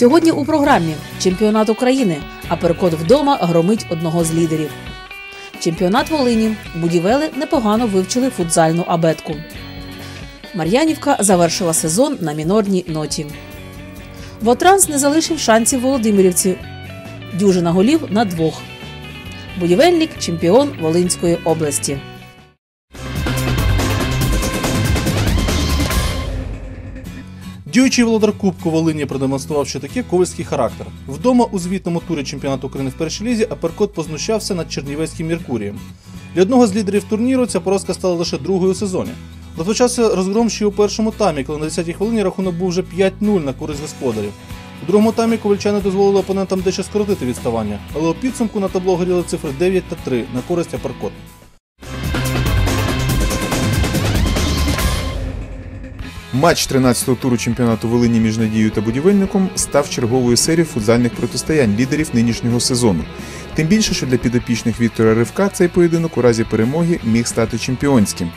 Сьогодні у програмі Чемпіонат України, а перекот вдома громить одного з лідерів. Чемпіонат Волині. Будівели непогано вивчили футзальну абетку. Мар'янівка завершила сезон на мінорній ноті. Вотранс не залишив шансів Володимирівці. Дюжина голів на двох. Будівельник чемпіон Волинської області. Діючий володар Кубку Волині продемонстрував, що таке ковальський характер. Вдома у звітному турі чемпіонату України в першій лізі Аперкот познущався над Чернівецьким Меркурієм. Для одного з лідерів турніру ця поразка стала лише другою у сезоні. Розпочався розгром ще у першому таймі, коли на 10-й хвилині рахунок був вже 5-0 на користь господарів. У другому таймі ковальчани дозволили опонентам дещо скоротити відставання, але у підсумку на табло горіли цифри 9 та 3 на користь Аперкот. Матч 13-го туру чемпіонату Волині між Надією та будівельником став черговою серією футзальних протистоянь лідерів нинішнього сезону. Тим більше, що для підопічних Віктора Ривка цей поєдинок у разі перемоги міг стати чемпіонським.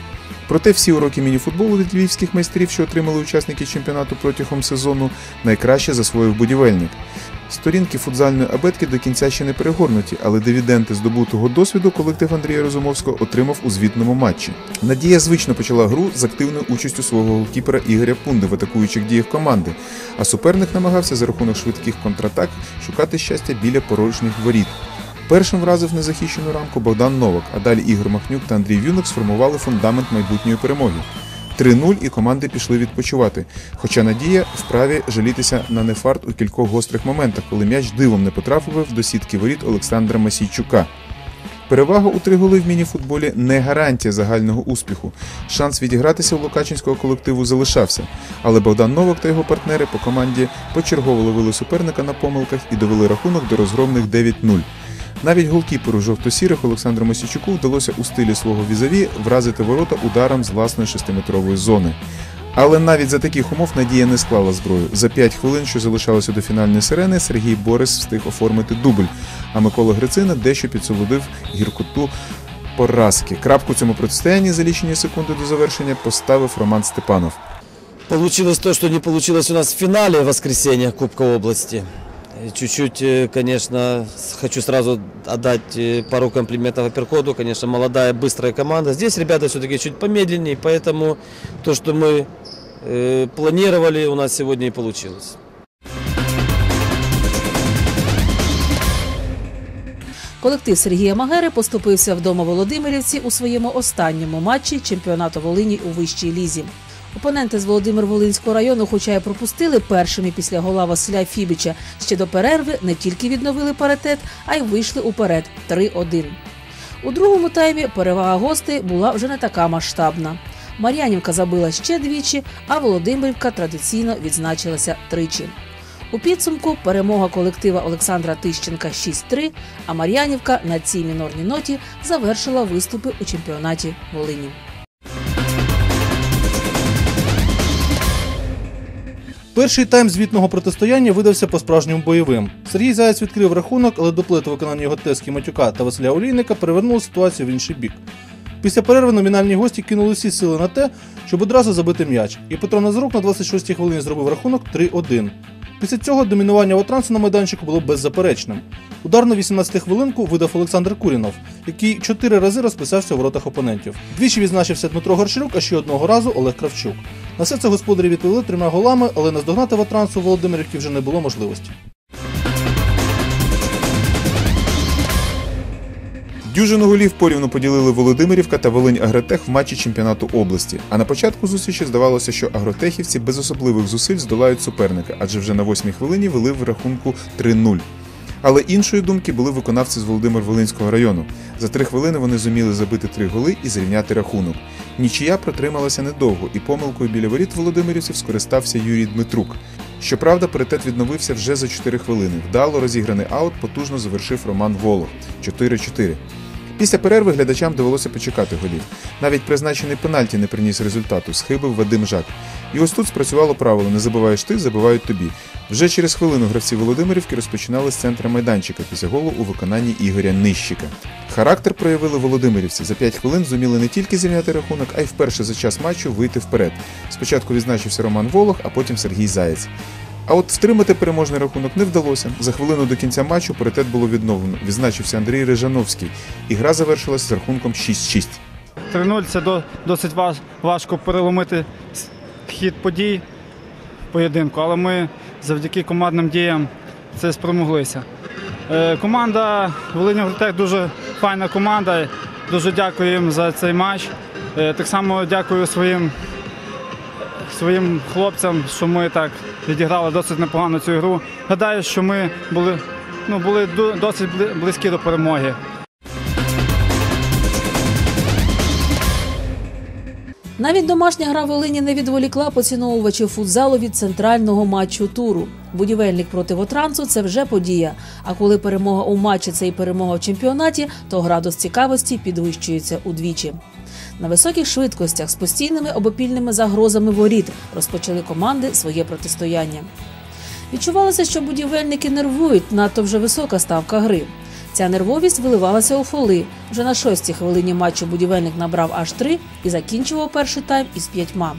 Проте всі уроки мініфутболу від львівських майстрів, що отримали учасники чемпіонату протягом сезону, найкраще засвоїв будівельник. Сторінки футзальної абетки до кінця ще не перегорнуті, але дивіденти здобутого досвіду колектив Андрія Розумовського отримав у звітному матчі. Надія звично почала гру з активною участю свого голкіпера Ігоря Пунди в атакуючих діях команди, а суперник намагався за рахунок швидких контратак шукати щастя біля порожніх воріт. Першим вразив незахищену рамку Богдан Новак, а далі Ігор Махнюк та Андрій Вюнок сформували фундамент майбутньої перемоги. 3-0 і команди пішли відпочивати. Хоча Надія вправі жалітися на нефарт у кількох гострих моментах, коли м'яч дивом не потрапив до сітки воріт Олександра Масійчука. Перевага у три голи в мініфутболі не гарантія загального успіху. Шанс відігратися у Лукачинського колективу залишався, але Богдан Новак та його партнери по команді почергово ловили суперника на помилках і довели рахунок до розгромних 9-0. Навіть голкіперу жовто-сірих Олександру Масічуку вдалося у стилі свого візаві вразити ворота ударом з власної шестиметрової зони. Але навіть за таких умов Надія не склала зброю. За 5 хвилин, що залишалося до фінальної сирени, Сергій Борис встиг оформити дубль, а Микола Грицина дещо підсолодив гіркоту поразки. Крапку цьому протистоянні за лічені секунди до завершення поставив Роман Степанов. Получилось то, что не получилось у нас в финале воскресенья Кубка области. И Чуть-чуть, э, конечно, с- хочу сразу отдать э, пару комплиментов Аперкоду. Конечно, молодая, быстрая команда. Здесь ребята все-таки чуть помедленнее, поэтому то, что мы э, планировали, у нас сегодня и получилось. Колектив Сергія Магери поступився вдома Володимирівці у своєму останньому матчі чемпіонату Волині у вищій лізі. Опоненти з Володимир Волинського району, хоча й пропустили першими після гола Василя Фібіча, ще до перерви не тільки відновили паритет, а й вийшли уперед 3-1. У другому таймі перевага гостей була вже не така масштабна. Мар'янівка забила ще двічі, а Володимирівка традиційно відзначилася тричі. У підсумку перемога колектива Олександра Тищенка 6-3, а Мар'янівка на цій мінорній ноті завершила виступи у чемпіонаті Волині. Перший тайм звітного протистояння видався по-справжньому бойовим. Сергій Заяць відкрив рахунок, але доплити виконання його Тески Матюка та Василя Олійника перевернули ситуацію в інший бік. Після перерви номінальні гості кинули всі сили на те, щоб одразу забити м'яч, і Петро Назарук на 26-й хвилині зробив рахунок 3-1. Після цього домінування Отрансу на майданчику було беззаперечним. Удар на 18 хвилинку видав Олександр Курінов, який чотири рази розписався в воротах опонентів. Двічі відзначився Дмитро Горшилюк, а ще одного разу Олег Кравчук. На все це господарі відповіли трьома голами, але наздогнати Ватрансу Володимирівки вже не було можливості. Дюжину голів порівну поділили Володимирівка та Волинь Агротех в матчі чемпіонату області. А на початку зустрічі здавалося, що агротехівці без особливих зусиль здолають суперника, адже вже на восьмій хвилині вели в рахунку 3-0. Але іншої думки були виконавці з Володимир Волинського району. За три хвилини вони зуміли забити три голи і зрівняти рахунок. Нічия протрималася недовго, і помилкою біля воріт Володимирівців скористався Юрій Дмитрук. Щоправда, паритет відновився вже за 4 хвилини. Вдало розіграний аут потужно завершив Роман Волох 4-4. Після перерви глядачам довелося почекати голів. Навіть призначений пенальті не приніс результату, схибив Вадим Жак. І ось тут спрацювало правило: не забуваєш ти, забивають тобі. Вже через хвилину гравці Володимирівки розпочинали з центра майданчика після голу у виконанні Ігоря Нищика. Характер проявили Володимирівці. За 5 хвилин зуміли не тільки зрівняти рахунок, а й вперше за час матчу вийти вперед. Спочатку відзначився Роман Волох, а потім Сергій Заєць. А от втримати переможний рахунок не вдалося. За хвилину до кінця матчу паритет було відновлено. Відзначився Андрій Рижановський, і гра завершилась з рахунком 6-6. 3-0 це до- досить важко переломити хід подій поєдинку, але ми завдяки командним діям це спромоглися. Е, Команда Волині Агротех дуже файна команда. Дуже дякую їм за цей матч. Е, Так само дякую своїм, своїм хлопцям, що ми так відіграли досить непогано цю гру. Гадаю, що ми були, ну, були досить близькі до перемоги. Навіть домашня гра Волині не відволікла поціновувачів футзалу від центрального матчу туру. Будівельник проти Вотрансу це вже подія. А коли перемога у матчі це і перемога в чемпіонаті, то градус цікавості підвищується удвічі. На високих швидкостях з постійними обопільними загрозами воріт розпочали команди своє протистояння. Відчувалося, що будівельники нервують, надто вже висока ставка гри. Ця нервовість виливалася у фоли. Вже на шостій хвилині матчу будівельник набрав аж три і закінчував перший тайм із п'ятьма.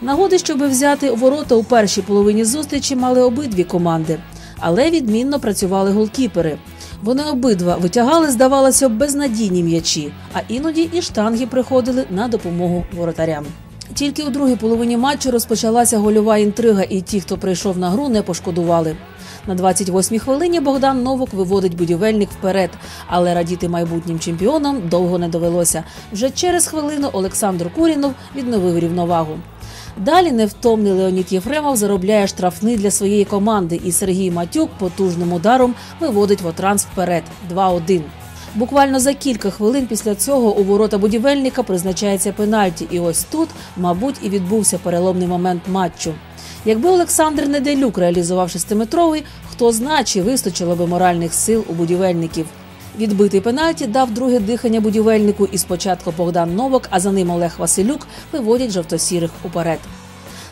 Нагоди, щоб взяти ворота у першій половині зустрічі, мали обидві команди, але відмінно працювали голкіпери. Вони обидва витягали, здавалося, безнадійні м'ячі, а іноді і штанги приходили на допомогу воротарям. Тільки у другій половині матчу розпочалася гольова інтрига, і ті, хто прийшов на гру, не пошкодували. На 28-й хвилині Богдан Новок виводить будівельник вперед, але радіти майбутнім чемпіонам довго не довелося. Вже через хвилину Олександр Курінов відновив рівновагу. Далі невтомний Леонід Єфремов заробляє штрафний для своєї команди, і Сергій Матюк потужним ударом виводить Вотранс вперед 2-1. Буквально за кілька хвилин після цього у ворота будівельника призначається пенальті, і ось тут, мабуть, і відбувся переломний момент матчу. Якби Олександр Неделюк реалізував шестиметровий, хто знає, чи вистачило би моральних сил у будівельників. Відбитий пенальті дав друге дихання будівельнику, і спочатку Богдан Новак, а за ним Олег Василюк виводять жовтосірих уперед.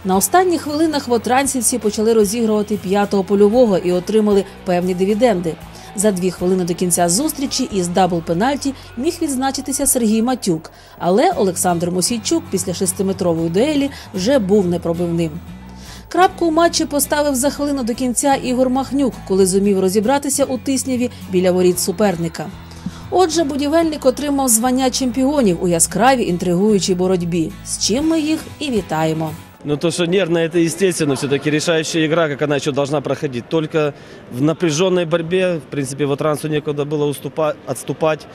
На останніх хвилинах вотрансівці почали розігрувати п'ятого польового і отримали певні дивіденди. За дві хвилини до кінця зустрічі із дабл пенальті міг відзначитися Сергій Матюк, але Олександр Мосійчук після шестиметрової дуелі вже був непробивним. Крапку у матчі поставив за хвилину до кінця Ігор Махнюк, коли зумів розібратися у тисняві біля воріт суперника. Отже, будівельник отримав звання чемпіонів у яскравій інтригуючій боротьбі, з чим ми їх і вітаємо. Ну, то, что нервно, это естественно. Все-таки решающая игра, как она еще должна проходить. Только в напряженной борьбе, в принципе, вот Рансу некуда было уступать, отступать.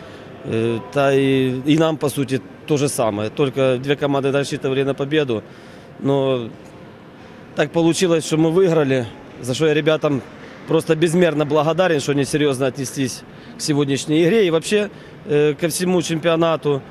Э, Та и, и нам, по сути, то же самое. Только две команды рассчитывали на победу. Но так получилось, что мы выиграли, за что я ребятам просто безмерно благодарен, что они серьезно отнеслись к сегодняшней игре и вообще э, ко всему чемпионату.